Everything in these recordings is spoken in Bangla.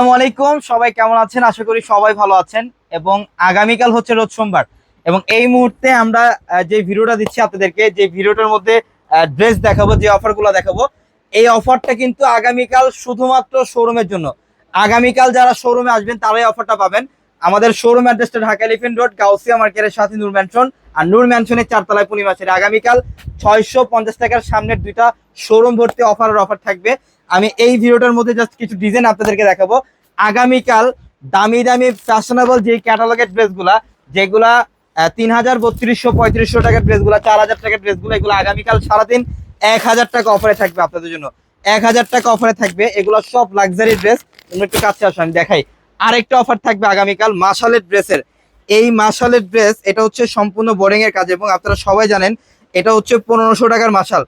আসসালামু আলাইকুম। সবাই কেমন আছেন? আশা করি সবাই ভালো আছেন। এবং আগামীকাল হচ্ছে রোজ সোমবার। এবং এই মুহূর্তে আমরা যে ভিডিওটা দিচ্ছি আপনাদেরকে, যে ভিডিওটার মধ্যে ড্রেস দেখাবো, যে অফারগুলো দেখাবো, এই অফারটা কিন্তু আগামীকাল শুধুমাত্র শোরুমের জন্য। আগামীকাল যারা শোরুমে আসবেন, তারাই অফারটা পাবেন। আমাদের শোরুম অ্যাড্রেসটা ঢাকা এলিফেন্ট রোড গাউসিয়া মার্কেটের সাথে নূর ম্যানশন আর নূর ম্যানশনের চারতলায় পূর্ণিমাসের আগামীকাল ছয়শো পঞ্চাশ টাকার সামনের দুইটা শোরুম ভর্তি অফারের অফার থাকবে। আমি এই ভিডিওটার মধ্যে জাস্ট কিছু ডিজাইন আপনাদেরকে দেখাবো। আগামীকাল দামি দামি ফ্যাশনেবল যে ক্যাটালগের ড্রেসগুলা যেগুলা তিন হাজার বত্রিশশো পঁয়ত্রিশশো টাকার ড্রেসগুলা চার হাজার টাকার ড্রেসগুলো এগুলো আগামীকাল সারাদিন এক হাজার টাকা অফারে থাকবে আপনাদের জন্য। এক হাজার টাকা অফারে থাকবে। এগুলো সব লাক্সারি ড্রেস একটু কাছে আসো, আমি দেখাই। আরেকটা অফার থাকবে আগামীকাল মাসালের ড্রেসের এই মাসালের ড্রেস এটা হচ্ছে সম্পূর্ণ বোরিং এর কাজ এবং আপনারা সবাই জানেন, এটা হচ্ছে পনেরোশো টাকার মাসাল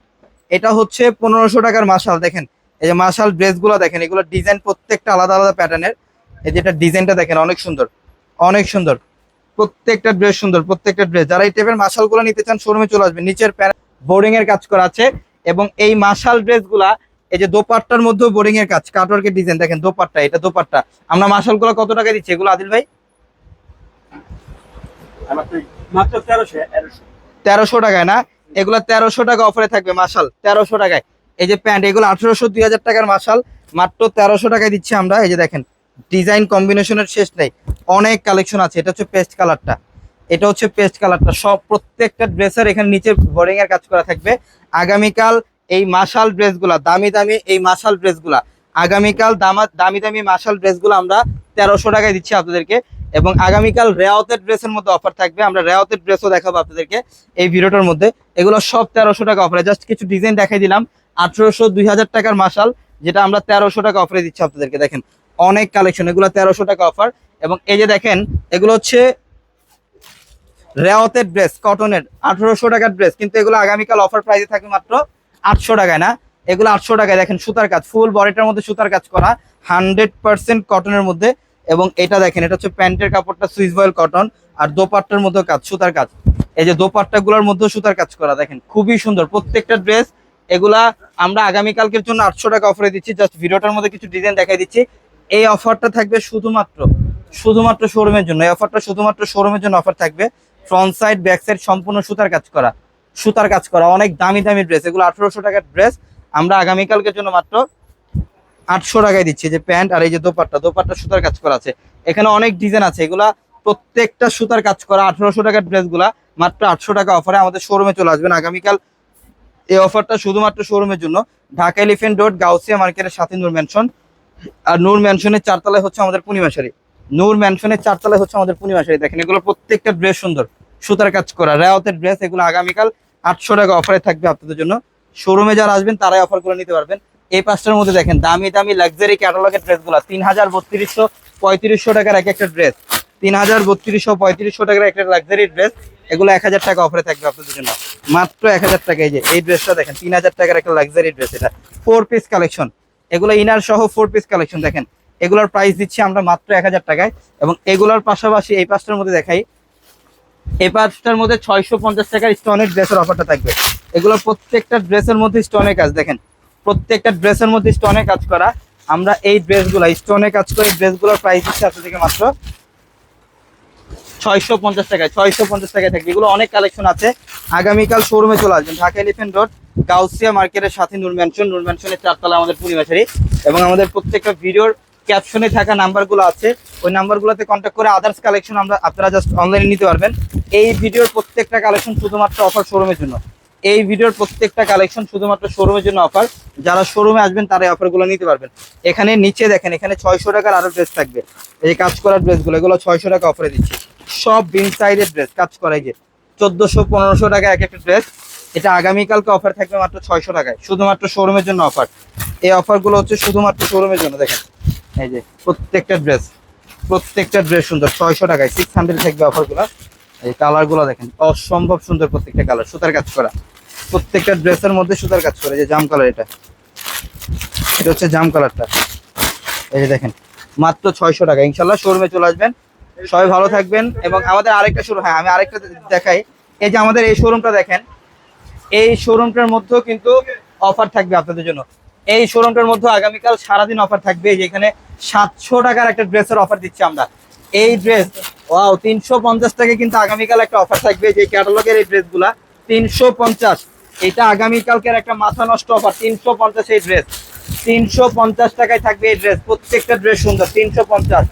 এটা হচ্ছে পনেরোশো টাকার মাসাল দেখেন। এই যে মাসাল ড্রেসগুলো দেখেন, এগুলো ডিজাইন প্রত্যেকটা আলাদা আলাদা প্যাটার্নের এই যেটা ডিজাইনটা দেখেন, অনেক সুন্দর। অনেক সুন্দর। প্রত্যেকটা ড্রেস সুন্দর, প্রত্যেকটা ড্রেস যারা এই টাইপের মাসালগুলো নিতে চান শোরুমে চলে আসবেন। নিচের বোরিং এর কাজ করা আছে এবং এই মাসাল ড্রেসগুলা এই যে দোপাট্টার মধ্যেও বোরিং এর কাজ কাটওয়ার্কের ডিজাইন দেখেন দোপাট্টা এটা দোপাট্টা। আমরা মাসালগুলো কত টাকা দিচ্ছি এগুলো আদিল ভাই? তেরোশো তেরোশো টাকায় না? এগুলো তেরোশো টাকা অফারে থাকবে মাসাল তেরোশো টাকায়। এই যে প্যান্ট এগুলো আঠারোশো দুই হাজার টাকার মাসাল মাত্র তেরোশো টাকায় দিচ্ছি আমরা। এই যে দেখেন ডিজাইন কম্বিনেশনের শেষ নেই অনেক কালেকশন আছে এটা হচ্ছে পেস্ট কালারটা এটা হচ্ছে পেস্ট কালারটা সব প্রত্যেকটা ড্রেসের এখানে নিচে বোরিং এর কাজ করা থাকবে। আগামীকাল এই মাসাল ড্রেসগুলা, দামি দামি এই মাসাল ড্রেসগুলা। আগামীকাল দামা দামি দামি মাসাল ড্রেসগুলো আমরা তেরোশো টাকায় দিচ্ছি আপনাদেরকে এবং আগামীকাল রেওয়াতের ড্রেসের মধ্যে অফার থাকবে। আমরা রেওয়াতের ড্রেসও দেখাবো আপনাদেরকে এই ভিডিওটার মধ্যে। এগুলো সব তেরোশো টাকা অফারে জাস্ট কিছু ডিজাইন দেখাই দিলাম। আঠারোশো, দুই হাজার টাকার মাসাল যেটা আমরা তেরোশো টাকা অফারে দিচ্ছি আপনাদেরকে। দেখেন, অনেক কালেকশন এগুলো তেরোশো টাকা অফার এবং এই যে দেখেন, এগুলো হচ্ছে রেওয়াতের ড্রেস কটনের আঠারোশো টাকার ড্রেস কিন্তু এগুলো আগামীকাল অফার প্রাইসে থাকবে মাত্র আটশো টাকায় না? এগুলো আটশো টাকায় দেখেন সুতার কাজ ফুল বডিটার মধ্যে সুতার কাজ করা হান্ড্রেড পার্সেন্ট কটনের মধ্যে। এবং এটা দেখেন, এটা হচ্ছে প্যান্টের কাপড়টা সুইস বয়েল কটন আর দোপাট্টার মধ্যে কাজ, সুতার কাজ। এই যে দোপাট্টা গুলোর মধ্যে সুতার কাজ করা, দেখেন খুবই সুন্দর। প্রত্যেকটা ড্রেস এগুলা আমরা আগামীকালকের জন্য আটশো টাকা অফারে দিচ্ছি। জাস্ট ভিডিওটার মধ্যে কিছু ডিজাইন দেখাই দিচ্ছি। এই অফারটা থাকবে শুধুমাত্র শুধুমাত্র শোরুমের জন্য। এই অফারটা শুধুমাত্র শোরুমের জন্য অফার থাকবে। ফ্রন্ট সাইড ব্যাক সাইড সম্পূর্ণ সুতার কাজ করা। সুতার কাজ করা, অনেক দামি দামি ড্রেস এগুলো আঠারোশো টাকার ড্রেস আমরা আগামীকালকের জন্য মাত্র আটশো টাকায় দিচ্ছি, যে প্যান্ট আর এই যে দোপাট্টা দোপাট্টা সুতার কাজ করা আছে। এখানে অনেক ডিজাইন আছে, এগুলা প্রত্যেকটা সুতার কাজ করা আঠারোশো টাকার ড্রেসগুলা মাত্র আটশো টাকা অফারে আমাদের শোরুমে চলে আসবেন। আগামীকাল এই অফারটা শুধুমাত্র শোরুমের জন্য। ঢাকা এলিফেন্ট রোড গাউসিয়া মার্কেটের সাথে নূর ম্যানশন আর নূর ম্যানশনের চারতলায় হচ্ছে আমাদের পূর্ণিমাশারি নূর ম্যানশনের চারতলায় হচ্ছে আমাদের পূর্ণিমাশারি দেখেন এগুলো প্রত্যেকটা ড্রেস সুন্দর। সুতার কাজ করা। রেওয়াতের ড্রেস এগুলো আগামীকাল আটশো টাকা অফারে থাকবে আপনাদের জন্য। শোরুমে যারা আসবেন, তারাই অফার করে নিতে পারবেন। এই পাঁচটার মধ্যে দেখেন, দামি দামি লাক্সারি ক্যাটালগের ড্রেসগুলো তিন হাজার বত্রিশশো পঁয়ত্রিশশো টাকার এক একটা ড্রেস তিন হাজার বত্রিশশো পঁয়ত্রিশশো টাকার একটা লাক্সারি ড্রেস এগুলো এক হাজার টাকা অফারে থাকবে আপনাদের জন্য। মাত্র এক হাজার টাকা এই যে, এই ড্রেসটা দেখেন তিন হাজার টাকার একটা লাক্সারি ড্রেস এটা। ফোর পিস কালেকশন এগুলো ইনার সহ ফোর পিস কালেকশন দেখেন। এগুলোর প্রাইস দিচ্ছি আমরা মাত্র এক হাজার টাকায়। এবং এগুলোর পাশাপাশি এই পাঁচটার মধ্যে দেখাই এই পাঁচটার মধ্যে ছয়শো পঞ্চাশ টাকার স্টোনের ড্রেসের অফারটা থাকবে। এগুলো প্রত্যেকটা ড্রেসের মধ্যে স্টোনের কাজ, দেখেন, প্রত্যেকটা ড্রেসের মধ্যে স্টোনে কাজ করা। আমরা এই ড্রেসগুলো স্টোনে কাজ করে ড্রেসগুলোর প্রাইস দিচ্ছি আপনাদেরকে মাত্র ছয়শো পঞ্চাশ টাকায়, ছয়শো পঞ্চাশ টাকায় থাকবে। এগুলো অনেক কালেকশন আছে। আগামীকাল শোরুমে চলে আসবেন, ঢাকা এলিফেন্ট রোড গাউসিয়া মার্কেটের সাথে নূর ম্যানশন চারতলা আমাদের পূর্ণিমাশারি এবং আমাদের প্রত্যেকটা ভিডিওর ক্যাপশনে থাকা নাম্বারগুলো আছে, ওই নাম্বারগুলোতে কন্ট্যাক্ট করে আদার্স কালেকশন আমরা আপনারা জাস্ট অনলাইনে নিতে পারবেন। এই ভিডিওর প্রত্যেকটা কালেকশন শুধুমাত্র অফার শোরুমের জন্য। এই ভিডিওর প্রত্যেকটা কালেকশন শুধুমাত্র শোরুমের জন্য অফার যারা শোরুমে আসবেন, তারা অফারগুলো নিতে পারবেন। এখানে নিচে দেখেন, এখানে ছয়শো টাকার আরও ড্রেস থাকবে। এই কাজ করার ড্রেসগুলো এগুলো ছয়শো টাকা অফারে দিচ্ছি। সব বিন সাইডের ড্রেস কাজ করাই যে চোদ্দোশো, পনেরোশো টাকা এক একটা ড্রেস এটা আগামীকালকে অফার থাকবে মাত্র ছয়শো টাকায়, শুধুমাত্র শোরুমের জন্য অফার এই অফারগুলো হচ্ছে শুধুমাত্র শোরুমের জন্য, দেখেন। এই যে, প্রত্যেকটা ড্রেস প্রত্যেকটা ড্রেস সুন্দর, ছয়শো টাকায় সিক্স হান্ড্রেড থাকবে অফারগুলো। এই কালারগুলো দেখেন, অসম্ভব সুন্দর প্রত্যেকটা কালার সুতার কাজ করা। প্রত্যেকটা ড্রেসের মধ্যে সুতার কাজ করে যে জাম কালার এটা। এটা হচ্ছে জাম কালারটা এই যে দেখেন, মাত্র ছয়শো টাকা। ইনশাল্লাহ শোরুমে চলে আসবেন। সবাই ভালো থাকবেন এবং আমাদের আরেকটা শোরুম হ্যাঁ আমি আরেকটা দেখাই। এই যে আমাদের এই শোরুমটা দেখেন, এই শোরুমটার মধ্যেও কিন্তু অফার থাকবে আপনাদের জন্য। এই শোরুমটার মধ্যে আগামীকাল সারাদিন অফার থাকবে, যেখানে সাতশো টাকার একটা ড্রেসের অফার দিচ্ছি আমরা। এই ড্রেস ওয়াও তিনশো পঞ্চাশ টাকা কিন্তু আগামীকাল একটা অফার থাকবে, যে ক্যাটালগের এই ড্রেসগুলা তিনশো পঞ্চাশ, এটা আগামীকালকের একটা মাথা নষ্ট অফার তিনশো পঞ্চাশ এই ড্রেস তিনশো পঞ্চাশ টাকায় থাকবে এই ড্রেস প্রত্যেকটা ড্রেস সুন্দর, তিনশো পঞ্চাশ।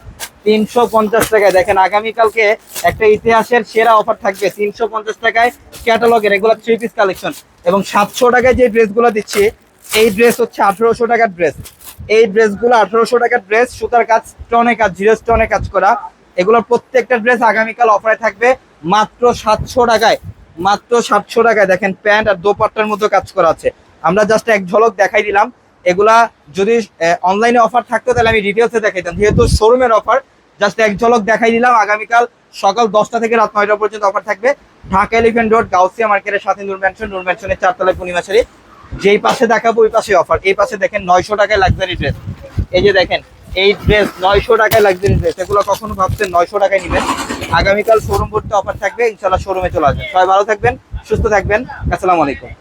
তিনশো পঞ্চাশ টাকায়, দেখেন আগামীকালকে একটা ইতিহাসের সেরা অফার থাকবে, তিনশো পঞ্চাশ টাকায় ক্যাটালগের এগুলো থ্রি পিস কালেকশন এবং সাতশো টাকায় যে ড্রেসগুলো দিচ্ছি এই ড্রেস হচ্ছে আঠারোশো টাকার ড্রেস এই ড্রেসগুলো আঠারোশো টাকার ড্রেস সুতার কাজ স্টোনে কাজ জিরো স্টোনে কাজ করা। এগুলোর প্রত্যেকটা ড্রেস আগামীকাল অফারে থাকবে মাত্র সাতশো টাকায়। মাত্র সাতশো টাকায়। দেখেন, প্যান্ট আর দোপাট্টার মতো কাজ করা আছে। আমরা জাস্ট এক ঝলক দেখাই দিলাম। এগুলা যদি অনলাইনে অফার থাকতো, তাহলে আমি ডিটেলসে দেখাইতাম। যেহেতু শোরুমের অফার জাস্ট এক ঝলক দেখাই দিলাম। আগামীকাল সকাল দশটা থেকে রাত নয়টা পর্যন্ত অফার থাকবে। ঢাকা এলিফেন্ট রোড গাউসিয়া মার্কেটের সাথে নূর ম্যানশন নূর চারতলায় পূর্ণিমা শাড়ি। যেই পাশে দেখাবো, ওই পাশে অফার এই পাশে দেখেন নয়শো টাকায় লাক্সারি ড্রেস এই যে দেখেন, এই ড্রেস নয়শো টাকায় লাক্সারি ড্রেস এগুলো কখনো ভাবছেন নয়শো টাকায় নেবেন। আগামীকাল শোরুম করতে অফার থাকবে ইনশাল্লাহ শোরুমে চলে আসবেন। সবাই ভালো থাকবেন, সুস্থ থাকবেন। আসসালামু আলাইকুম।